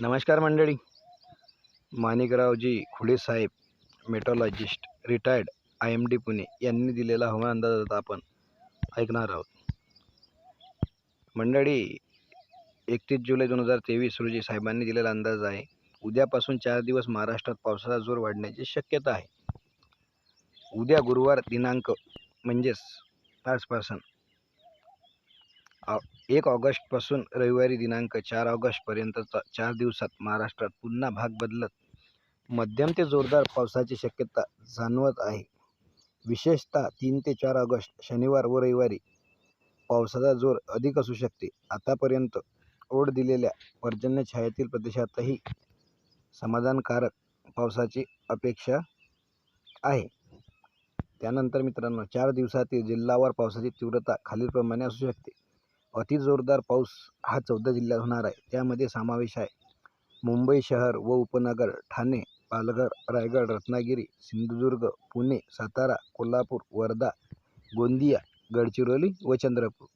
नमस्कार मंडळी. Manikraoji Khulesaheb saheb metrologist retired I M D Pune यांनी दिलेला हवामान अंदाज आता आपण ऐकणार आहोत. मंडळी एकतीस जुलै दोन हजार तेवीस रोजी साहेबांनी दिलेला अंदाज आहे उद्यापासून चार दिवस महाराष्ट्रात पावसाचा जोर वाढण्याची शक्यता आहे. उद्या गुरुवार दिनांक म्हणजेच आजपासून एक ऑगस्टपासून रविवारी दिनांक चार ऑगस्टपर्यंतचा चार दिवसात महाराष्ट्रात पुन्हा भाग बदलत मध्यम ते जोरदार पावसाची शक्यता जाणवत आहे. विशेषतः तीन ते चार ऑगस्ट शनिवार व रविवारी पावसाचा जोर अधिक असू शकते. आतापर्यंत ओढ दिलेल्या पर्जन्य छायातील प्रदेशातही समाधानकारक पावसाची अपेक्षा आहे. त्यानंतर मित्रांनो चार दिवसातील जिल्हावार पावसाची तीव्रता खालीलप्रमाणे असू शकते. अति जोरदार पाऊस हा चौदा जिल्ह्यात होणार आहे. त्यामध्ये समावेश आहे. मुंबई शहर व उपनगर ठाणे पालघर रायगड रत्नागिरी सिंधुदुर्ग पुणे सातारा कोल्हापूर वर्धा गोंदिया गडचिरोली व चंद्रपूर.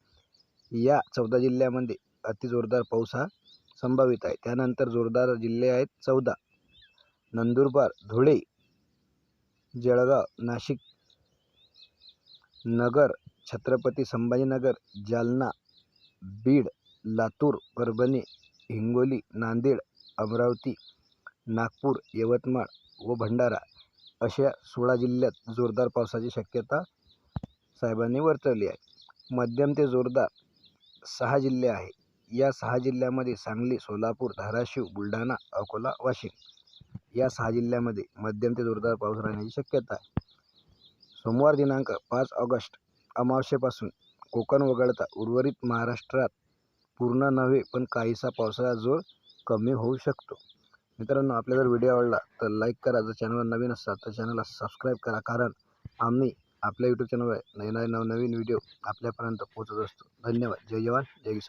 या चौदा जिल्ह्यामध्ये अति जोरदार पाऊस हा संभावित आहे. त्यानंतर जोरदार जिल्हे आहेत चौदा. नंदुरबार धुळे जळगाव नाशिक नगर छत्रपती संभाजीनगर जालना बीड लातूर परभणी हिंगोली नांदेड अमरावती नागपूर यवतमाळ व भंडारा अशा सोळा जिल्ह्यात जोरदार पावसाची शक्यता साहेबांनी वर्तवली आहे. मध्यम ते जोरदार सहा जिल्हे आहे. या सहा जिल्ह्यामध्ये सांगली सोलापूर धाराशिव बुलढाणा अकोला वाशिम या सहा जिल्ह्यामध्ये मध्यम ते जोरदार पाऊस राहण्याची शक्यता आहे. सोमवार दिनांक पाच ऑगस्ट अमावस्येपासून कोकण वगळता उर्वरित महाराष्ट्रात पूर्ण नव्हे पण काहीसा पावसाचा जोर कमी होऊ शकतो. मित्रांनो आपल्याला जर व्हिडिओ आवडला तर लाईक करा. जर चॅनलवर नवीन असाल तर चॅनलला सबस्क्राईब करा. कारण आम्ही आपल्या यूट्यूब चॅनलवर येणारे नवनवीन व्हिडिओ आपल्यापर्यंत पोहोचत असतो. धन्यवाद. जय जवान. जय किसान.